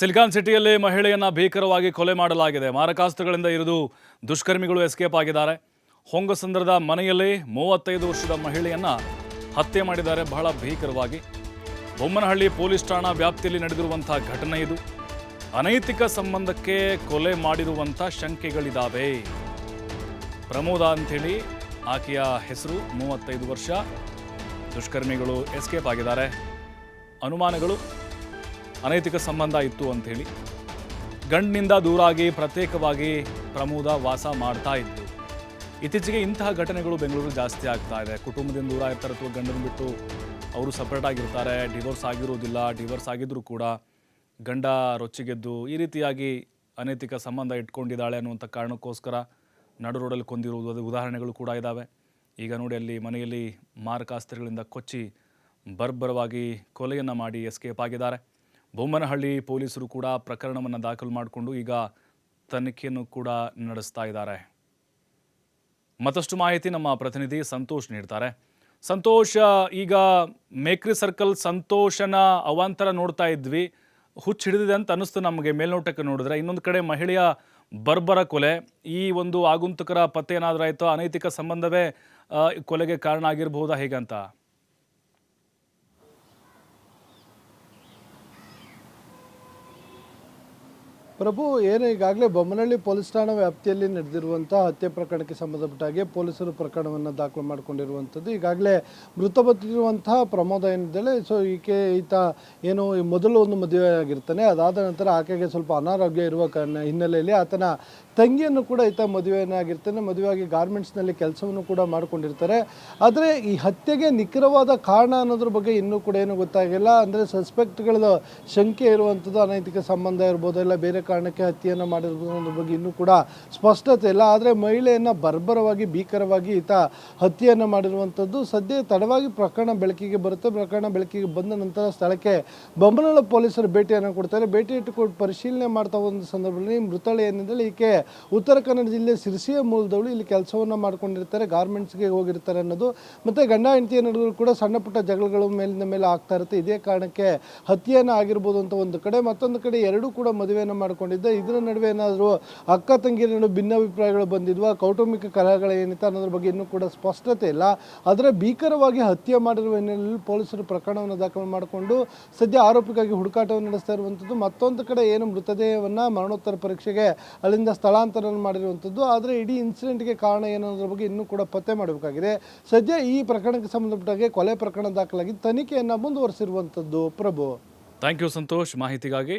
Silicon ಸಿಟಿಯಲ್ಲಿ ಮಹಿಳೆಯನ್ನು ಭೀಕರವಾಗಿ ಕೊಲೆ ಮಾಡಲಾಗಿದೆ. ಮಾರಕಾಸ್ತ್ರಗಳಿಂದ ಇರಿದು ದುಷ್ಕರ್ಮಿಗಳು ಎಸ್ಕೇಪ್ ಆಗಿದ್ದಾರೆ. ಹೊಂಗಸಂದ್ರದ ಮನೆಯಲ್ಲಿ ಮೂವತ್ತೈದು ವರ್ಷದ ಮಹಿಳೆಯನ್ನು ಹತ್ಯೆ ಮಾಡಿದ್ದಾರೆ. ಬಹಳ ಭೀಕರವಾಗಿ. ಬೊಮ್ಮನಹಳ್ಳಿ ಪೊಲೀಸ್ ಠಾಣಾ ವ್ಯಾಪ್ತಿಯಲ್ಲಿ ನಡೆದಿರುವಂಥ ಘಟನೆ ಇದು. ಅನೈತಿಕ ಸಂಬಂಧಕ್ಕೆ ಕೊಲೆ ಮಾಡಿರುವಂಥ ಶಂಕೆಗಳಿದ್ದಾವೆ ಪ್ರಮೋದ ಅಂಥೇಳಿ ಆಕೆಯ ಹೆಸರು ಮೂವತ್ತೈದು ವರ್ಷ. ದುಷ್ಕರ್ಮಿಗಳು ಎಸ್ಕೇಪ್ ಆಗಿದ್ದಾರೆ. ಅನುಮಾನಗಳು? ಅನೈತಿಕ ಸಂಬಂಧ ಇತ್ತು ಅಂಥೇಳಿ ಗಂಡಿನಿಂದ ದೂರಾಗಿ ಪ್ರತ್ಯೇಕವಾಗಿ ಪ್ರಮೋದ ವಾಸ ಮಾಡ್ತಾ ಇದ್ದು ಇತ್ತೀಚೆಗೆ ಇಂತಹ ಘಟನೆಗಳು ಬೆಂಗಳೂರು ಜಾಸ್ತಿ ಆಗ್ತಾ ಇದೆ. ಕುಟುಂಬದಿಂದ ದೂರ ಇರ್ತಾರೆ ಅಥವಾ ಗಂಡನ ಬಿಟ್ಟು ಅವರು ಸಪ್ರೇಟ್ ಆಗಿರ್ತಾರೆ ಡಿವೋರ್ಸ್ ಆಗಿರೋದಿಲ್ಲ ಡಿವೋರ್ಸ್ ಆಗಿದ್ದರೂ ಕೂಡ ಗಂಡ ರೊಚ್ಚಿಗೆದ್ದು ಈ ರೀತಿಯಾಗಿ ಅನೈತಿಕ ಸಂಬಂಧ ಇಟ್ಕೊಂಡಿದ್ದಾಳೆ ಅನ್ನುವಂಥ ಕಾರಣಕ್ಕೋಸ್ಕರ ನಡು ರೋಡಲ್ಲಿ ಕೊಂದಿರುವುದು ಉದಾಹರಣೆಗಳು ಕೂಡ ಇದ್ದಾವೆ ಈಗ ನೋಡಿ ಅಲ್ಲಿ ಮನೆಯಲ್ಲಿ ಮಾರಕಾಸ್ತ್ರಗಳಿಂದ ಕೊಚ್ಚಿ ಬರ್ಬರವಾಗಿ ಕೊಲೆಯನ್ನು ಮಾಡಿ ಎಸ್ಕೇಪ್ ಆಗಿದ್ದಾರೆ. ಬೊಮ್ಮನಹಳ್ಳಿ ಪೊಲೀಸರು ಕೂಡ ಪ್ರಕರಣವನ್ನು ದಾಖಲು ಮಾಡಿಕೊಂಡು ಈಗ ತನಿಖೆಯನ್ನು ಕೂಡ ನಡೆಸ್ತಾ ಇದ್ದಾರೆ. ಮತ್ತಷ್ಟು ಮಾಹಿತಿ ನಮ್ಮ ಪ್ರತಿನಿಧಿ ಸಂತೋಷ್ ನೀಡ್ತಾರೆ. ಸಂತೋಷ, ಈಗ ಮೇಕ್ರಿ ಸರ್ಕಲ್ ಸಂತೋಷನ ಅವಾಂತರ ನೋಡ್ತಾ ಇದ್ವಿ. ಹುಚ್ಚು ಹಿಡಿದಿದೆ ಅಂತ ಅನ್ನಿಸ್ತು ನಮಗೆ ಮೇಲ್ನೋಟಕ್ಕೆ ನೋಡಿದ್ರೆ. ಇನ್ನೊಂದು ಕಡೆ ಮಹಿಳೆಯ ಬರ್ಬರ ಕೊಲೆ. ಈ ಒಂದು ಆಗುಂತಕರ ಪತ್ತೆ ಏನಾದರೂ ಆಯಿತು? ಅನೈತಿಕ ಸಂಬಂಧವೇ ಕೊಲೆಗೆ ಕಾರಣ ಆಗಿರಬಹುದಾ ಹೇಗಂತ? ಪ್ರಭು, ಏನು ಈಗಾಗಲೇ ಬೊಮ್ಮನಹಳ್ಳಿ ಪೊಲೀಸ್ ಠಾಣಾ ವ್ಯಾಪ್ತಿಯಲ್ಲಿ ನಡೆದಿರುವಂಥ ಹತ್ಯೆ ಪ್ರಕರಣಕ್ಕೆ ಸಂಬಂಧಪಟ್ಟಾಗೆ ಪೊಲೀಸರು ಪ್ರಕರಣವನ್ನು ದಾಖಲು ಮಾಡಿಕೊಂಡಿರುವಂಥದ್ದು. ಈಗಾಗಲೇ ಮೃತಪಟ್ಟಿರುವಂತಹ ಪ್ರಮೋದ ಏನಿದ್ದಾಳೆ, ಸೊ ಈಕೆ, ಈತ ಏನು ಮೊದಲು ಒಂದು ಮದುವೆ ಆಗಿರ್ತಾನೆ ಅದಾದ ನಂತರ ಆಕೆಗೆ ಸ್ವಲ್ಪ ಅನಾರೋಗ್ಯ ಇರುವ ಕಾರಣ ಹಿನ್ನೆಲೆಯಲ್ಲಿ ಆತನ ತಂಗಿಯನ್ನು ಕೂಡ ಈತ ಮದುವೆಯನ್ನಾಗಿರ್ತಾನೆ, ಮದುವೆಯಾಗಿ ಗಾರ್ಮೆಂಟ್ಸ್ನಲ್ಲಿ ಕೆಲಸವನ್ನು ಕೂಡ ಮಾಡಿಕೊಂಡಿರ್ತಾರೆ. ಆದರೆ ಈ ಹತ್ಯೆಗೆ ನಿಖರವಾದ ಕಾರಣ ಅನ್ನೋದ್ರ ಬಗ್ಗೆ ಇನ್ನೂ ಕೂಡ ಏನು ಗೊತ್ತಾಗಿಲ್ಲ. ಅಂದರೆ ಸಸ್ಪೆಕ್ಟ್ಗಳ ಶಂಕೆ ಇರುವಂಥದ್ದು ಅನೈತಿಕ ಸಂಬಂಧ ಇರ್ಬೋದು, ಇಲ್ಲ ಬೇರೆ ಕಾರಣಕ್ಕೆ ಹತ್ಯೆಯನ್ನು ಮಾಡಿರುವುದರ ಬಗ್ಗೆ ಇನ್ನೂ ಕೂಡ ಸ್ಪಷ್ಟತೆ ಇಲ್ಲ. ಆದರೆ ಮಹಿಳೆಯನ್ನು ಬರ್ಬರವಾಗಿ, ಭೀಕರವಾಗಿ ಈತ ಹತ್ಯೆಯನ್ನು ಮಾಡಿರುವಂಥದ್ದು ಸದ್ಯ ತಡವಾಗಿ ಪ್ರಕರಣ ಬೆಳಕಿಗೆ ಬರುತ್ತೆ. ಪ್ರಕರಣ ಬೆಳಕಿಗೆ ಬಂದ ನಂತರ ಸ್ಥಳಕ್ಕೆ ಬಂಬಲ ಪೊಲೀಸರು ಭೇಟಿಯನ್ನು ಕೊಡ್ತಾರೆ. ಭೇಟಿ ಇಟ್ಟುಕೊಂಡು ಪರಿಶೀಲನೆ ಮಾಡ್ತಾ ಒಂದು ಸಂದರ್ಭದಲ್ಲಿ ಮೃತಳೆ ಏನಿದೆ ಈಕೆ ಉತ್ತರ ಕನ್ನಡ ಜಿಲ್ಲೆ ಸಿರಿಸಿಯ ಮೂಲದವಳು ಇಲ್ಲಿ ಕೆಲಸವನ್ನು ಮಾಡ್ಕೊಂಡಿರ್ತಾರೆ, ಗಾರ್ಮೆಂಟ್ಸ್ಗೆ ಹೋಗಿರ್ತಾರೆ ಅನ್ನೋದು. ಮತ್ತು ಗಂಡ ಹೆಂಡತಿಯ ನಡುವೆ ಕೂಡ ಸಣ್ಣ ಪುಟ್ಟ ಜಗಳಗಳು ಮೇಲಿನ ಮೇಲೆ ಆಗ್ತಾ ಇರುತ್ತೆ. ಇದೇ ಕಾರಣಕ್ಕೆ ಹತ್ಯೆಯನ್ನು ಆಗಿರ್ಬೋದು ಅಂತ ಒಂದು ಕಡೆ, ಮತ್ತೊಂದು ಕಡೆ ಎರಡೂ ಕೂಡ ಮದುವೆಯನ್ನು ಮಾಡ್ಕೊಂಡಿದ್ದೆ ಇದರ ನಡುವೆ ಏನಾದರೂ ಅಕ್ಕ ತಂಗಿಯರ ಭಿನ್ನಾಭಿಪ್ರಾಯಗಳು ಬಂದಿದ್ವಾ? ಕೌಟುಂಬಿಕ ಕಲಹಗಳು ಏನಿತ್ತು ಅನ್ನೋದ್ರ ಬಗ್ಗೆ ಇನ್ನೂ ಕೂಡ ಸ್ಪಷ್ಟತೆ ಇಲ್ಲ. ಆದರೆ ಭೀಕರವಾಗಿ ಹತ್ಯೆ ಮಾಡಿರುವ ಹಿನ್ನೆಲೆಯಲ್ಲಿ ಪೊಲೀಸರು ಪ್ರಕರಣವನ್ನು ದಾಖಲು ಮಾಡಿಕೊಂಡು ಸದ್ಯ ಆರೋಪಿಗಾಗಿ ಹುಡುಕಾಟವನ್ನು ನಡೆಸ್ತಾ ಇರುವಂಥದ್ದು ಮತ್ತೊಂದು ಕಡೆ ಏನು ಮೃತದೇಹವನ್ನು ಮರಣೋತ್ತರ ಪರೀಕ್ಷೆಗೆ ಅಲ್ಲಿಂದ ಸ್ಥಳಾಂತರ ಮಾಡಿರುವಂಥದ್ದು ಆದರೆ ಇಡೀ ಇನ್ಸಿಡೆಂಟ್ಗೆ ಕಾರಣ ಏನು ಅನ್ನೋದ್ರ ಬಗ್ಗೆ ಇನ್ನೂ ಕೂಡ ಪತ್ತೆ ಮಾಡಬೇಕಾಗಿದೆ. ಸದ್ಯ ಈ ಪ್ರಕರಣಕ್ಕೆ ಸಂಬಂಧಪಟ್ಟಾಗೆ ಕೊಲೆ ಪ್ರಕರಣ ದಾಖಲಾಗಿ ತನಿಖೆಯನ್ನು ಮುಂದುವರೆಸಿರುವಂಥದ್ದು ಪ್ರಭು. ಥ್ಯಾಂಕ್ ಯು ಸಂತೋಷ್ ಮಾಹಿತಿಗಾಗಿ